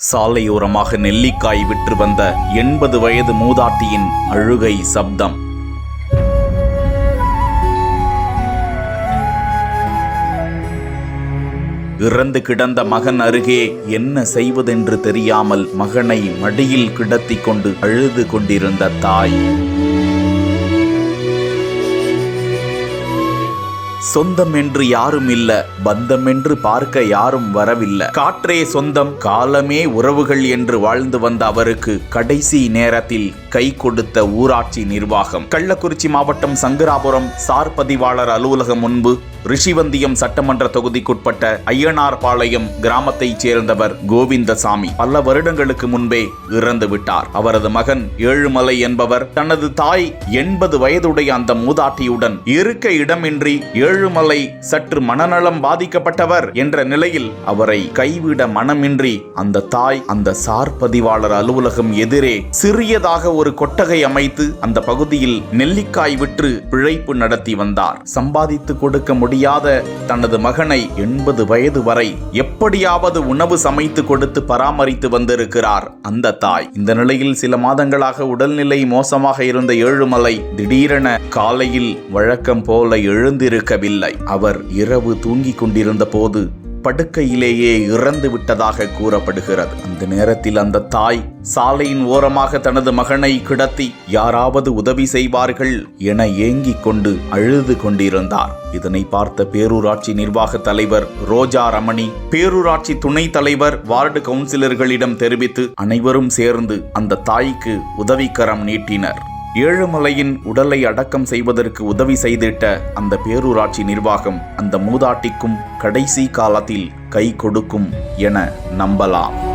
சாலையோரமாக நெல்லிக்காய் விற்று வந்த எண்பது வயது மூதாட்டியின் அழுகை சப்தம். இறந்து கிடந்த மகன் அருகே என்ன செய்வதென்று தெரியாமல் மகனை மடியில் கிடத்திக் கொண்டு அழுது கொண்டிருந்த தாய். சொந்தம் என்று யாரும் இல்ல பந்தம் என்று பார்க்க யாரும் வரவில்லை. காற்றே சொந்தம் காலமே உறவுகள் என்று வாழ்ந்து வந்த அவருக்கு கடைசி நேரத்தில் கை கொடுத்த ஊராட்சி நிர்வாகம். கள்ளக்குறிச்சி மாவட்டம் சங்கராபுரம் சார் பதிவாளர் அலுவலகம் முன்பு ரிஷிவந்தியம் சட்டமன்ற தொகுதிக்குட்பட்ட ஐயனார் பாளையம் கிராமத்தைச் சேர்ந்தவர் கோவிந்தசாமி பல வருடங்களுக்கு முன்பே இறந்து விட்டார். அவரது மகன் ஏழுமலை என்பவர் தனது தாய் எண்பது வயதுடைய அந்த மூதாட்டியுடன் இருக்க இடமின்றி ஏழு ஏழுமலை சற்று மனநலம் பாதிக்கப்பட்டவர் என்ற நிலையில் அவரை கைவிட மனமின்றி அந்த தாய் அந்த சார் பதிவாளர் அலுவலகம் எதிரே சிறியதாக ஒரு கொட்டகை அமைத்து அந்த பகுதியில் நெல்லிக்காய் விற்று பிழைப்பு நடத்தி வந்தார். சம்பாதித்து கொடுக்க முடியாத தனது மகனை எண்பது வயது வரை எப்படியாவது உணவு சமைத்து கொடுத்து பராமரித்து வந்திருக்கிறார் அந்த தாய். இந்த நிலையில் சில மாதங்களாக உடல்நிலை மோசமாக இருந்த ஏழுமலை திடீரென காலையில் வழக்கம் போல எழுந்திருக்கவில்லை. அவர் இரவு தூங்கிக் கொண்டிருந்த போது படுக்கையிலேயே இறந்து விட்டதாக கூறப்படுகிறது. அந்த நேரத்தில் அந்த தாய் சாலையின் ஓரமாக தனது மகனை கிடத்தி யாராவது உதவி செய்வார்கள் என ஏங்கிக் கொண்டு அழுது கொண்டிருந்தார். இதனை பார்த்த பேரூராட்சி நிர்வாக தலைவர் ரோஜா ரமணி பேரூராட்சி துணைத் தலைவர் வார்டு கவுன்சிலர்களிடம் தெரிவித்து அனைவரும் சேர்ந்து அந்த தாய்க்கு உதவிக்கரம் நீட்டினர். ஏழுமலையின் உடலை அடக்கம் செய்வதற்கு உதவி செய்திட்ட அந்த பேரூராட்சி நிர்வாகம் அந்த மூதாட்டிக்கும் கடைசி காலத்தில் கை கொடுக்கும் என நம்பலாம்.